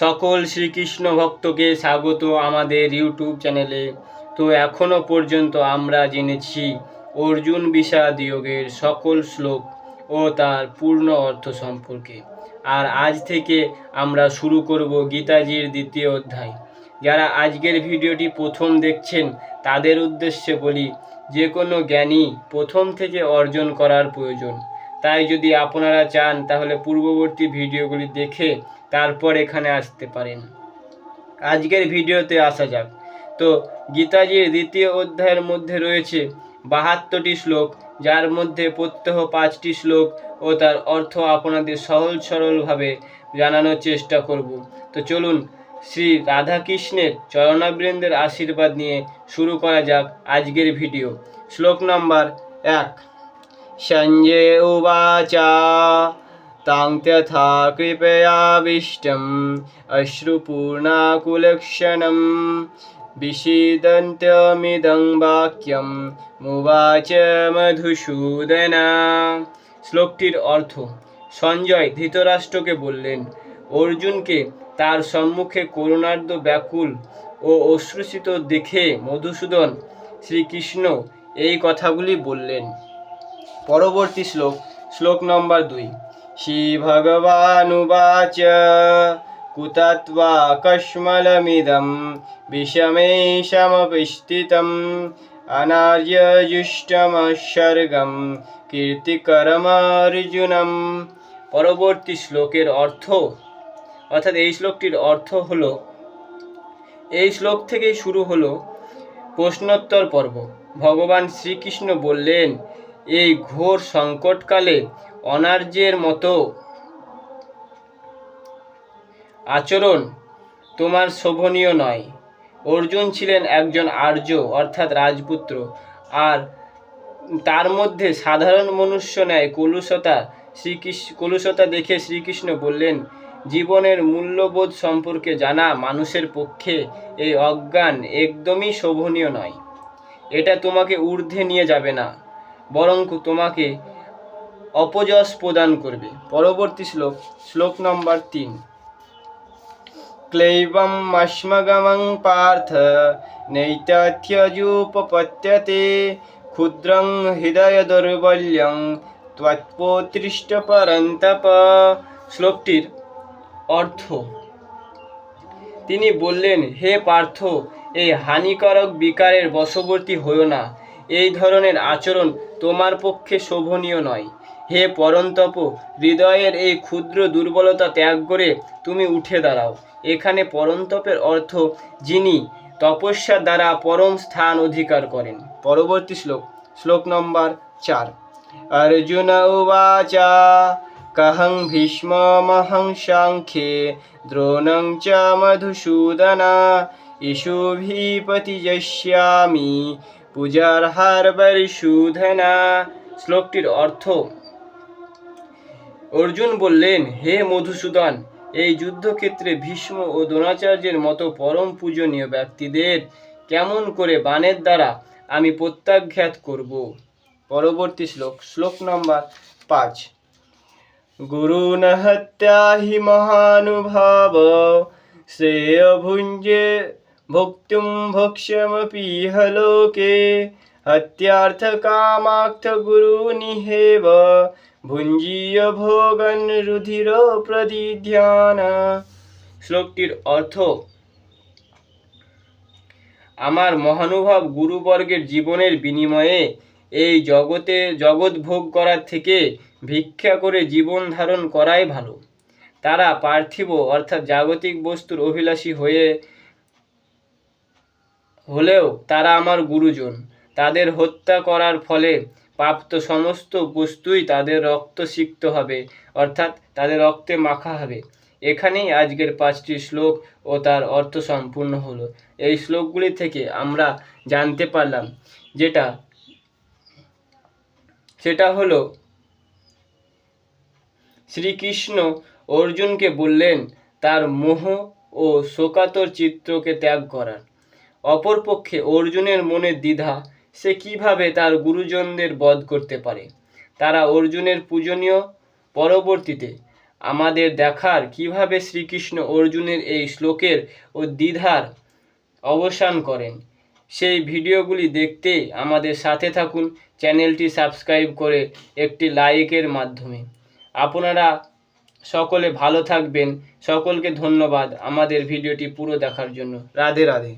সকল শ্রীকৃষ্ণ ভক্তকে স্বাগত আমাদের ইউটিউব চ্যানেলে। তো এখনও পর্যন্ত আমরা জেনেছি অর্জুন বিষাদ যোগের সকল শ্লোক ও তার পূর্ণ অর্থ সম্পর্কে। আর আজ থেকে আমরা শুরু করব গীতাজির দ্বিতীয় অধ্যায়। যারা আজকের ভিডিওটি প্রথম দেখছেন, তাদের উদ্দেশ্যে বলি, যে কোনো জ্ঞানই প্রথম থেকে অর্জন করার প্রয়োজন। তাই যদি আপনারা চান, তাহলে পূর্ববর্তী ভিডিওগুলি দেখে তারপর এখানে আসতে পারেন। আজকের ভিডিওতে আসা যাক। তো, গীতাজির দ্বিতীয় অধ্যায়ের মধ্যে রয়েছে বাহাত্তরটি শ্লোক, যার মধ্যে প্রত্যহ পাঁচটি শ্লোক ও তার অর্থ আপনাদের সহজ সরলভাবে জানানোর চেষ্টা করব। তো চলুন, শ্রী রাধাকৃষ্ণের চরণাবৃন্দের আশীর্বাদ নিয়ে শুরু করা যাক আজকের ভিডিও। শ্লোক নম্বর এক। সঞ্জয় উবাচ। তাং তথা কৃপয়াবিষ্টম অশ্রুপূর্ণাকুলক্ষণম বিষীদন্তমিদং বাক্যম, মুবাচ মধুসূদন। শ্লোকটির অর্থ, সঞ্জয় ধৃতরাষ্ট্রকে বললেন, অর্জুনকে তার সম্মুখে করুণার্দ ব্যাকুল ও অশ্রুসিত দেখে মধুসূদন শ্রীকৃষ্ণ এই কথাগুলি বললেন। পরবর্তী শ্লোক শ্লোক নম্বর দুই। শ্রী ভগবানুবাচ কুতত্বা কশ্মলমিদম বিষমেশমপিষ্টিতম অনার্যজুষ্টমস্বর্গম কীর্তিকরমার্জুনম। পরবর্তী শ্লোকের অর্থ, অর্থাৎ এই শ্লোকটির অর্থ হলো, এই শ্লোক থেকেই শুরু হলো প্রশ্নোত্তর পর্ব। ভগবান শ্রীকৃষ্ণ বললেন এই ঘোর সংকটকালে অনার্যের মতো আচরণ তোমার শোভনীয় নয়। অর্জুন ছিলেন একজন আর্য, অর্থাৎ রাজপুত্র, আর তার মধ্যে সাধারণ মনুষ্য ন্যায় কলুষতা শ্রীকৃষ্ণ কলুষতা দেখে শ্রীকৃষ্ণ বললেন, জীবনের মূল্যবোধ সম্পর্কে জানা মানুষের পক্ষে এই অজ্ঞান একদমই শোভনীয় নয়। এটা তোমাকে ঊর্ধ্বে নিয়ে যাবে না। বরং তোমাকে অপযশ প্রদান করবে। পরবর্তী শ্লোক শ্লোক নম্বর তিন। ক্লৈবম অশ্মগমং পার্থ নৈতথ্যজুপপত্যতে ক্ষুদ্রং হৃদয় দৌর্বল্যং ত্বৎপোতৃষ্ট পরন্তপ শ্লোকটির অর্থ, তিনি বললেন, হে পার্থ এই হানিকারক বিকারের বশবর্তী হইও না। এই ধরনের আচরণ তোমার পক্ষে শোভনীয় নয়। হে পরন্তপ, হৃদয়ের এই ক্ষুদ্র দুর্বলতা ত্যাগ করে তুমি উঠে দাঁড়াও। এখানে পরন্তপের অর্থ যিনি তপস্যা দ্বারা পরম স্থান অধিকার করেন। পরবর্তী শ্লোক শ্লোক নম্বর চার। অর্জুন উবাচ, কহং ভীষ্মমহং সাংখ্যে, দ্রোণং চ ইষুভিপতি যস্যামি পূজার্হারবরিশূধনা শ্লোকটির অর্থ, অর্জুন বললেন, হে মধুসূদন, এই যুদ্ধক্ষেত্রে ভীষ্ম ও দ্রোণাচার্যের মতো পরম পূজনীয় ব্যক্তিদের কেমন করে বাণের দ্বারা আমি প্রত্যাখ্যাত করব? পরবর্তী শ্লোক শ্লোক নম্বর পাঁচ। গুরুন হত্যা হি মহানুভাব, শ্রেয় ভুঞ্জে হত্যার্থ কামার্থ গুরু নিহেব ভুঞ্জীয় ভোগন রুধির প্রদিধ্যান শ্লোকটির অর্থ, আমার মহানুভব গুরুবর্গের জীবনের বিনিময়ে এই জগতে জগৎ ভোগ করার থেকে ভিক্ষা করে জীবন ধারণ করাই ভালো। তারা পার্থিব অর্থাৎ জাগতিক বস্তুর অভিলাষী হয়ে হলেও তারা আমার গুরুজন। তাদের হত্যা করার ফলে প্রাপ্ত সমস্ত বস্তুই তাদের রক্ত সিক্ত হবে, অর্থাৎ তাদের রক্তে মাখা হবে। এখানেই আজকের পাঁচটি শ্লোক ও তার অর্থ সম্পূর্ণ হলো। এই শ্লোকগুলি থেকে আমরা জানতে পারলাম যেটা, সেটা হলো, শ্রীকৃষ্ণ অর্জুনকে বললেন, তার মোহ ও শোকাতর চিত্রকে ত্যাগ করার। অপরপক্ষে অর্জুনের মনে দ্বিধা, সে কীভাবে তার গুরুজনদের বধ করতে পারে? তারা অর্জুনের পূজনীয় পরবর্তীতে আমাদের দেখার কীভাবে শ্রীকৃষ্ণ অর্জুনের এই শ্লোকের ও দ্বিধার অবসান করেন? সেই ভিডিওগুলি দেখতে আমাদের সাথে থাকুন, চ্যানেলটি সাবস্ক্রাইব করে একটি লাইকের মাধ্যমে। আপনারা সকলে ভালো থাকবেন। সকলকে ধন্যবাদ আমাদের ভিডিওটি পুরো দেখার জন্য। রাধে রাধে।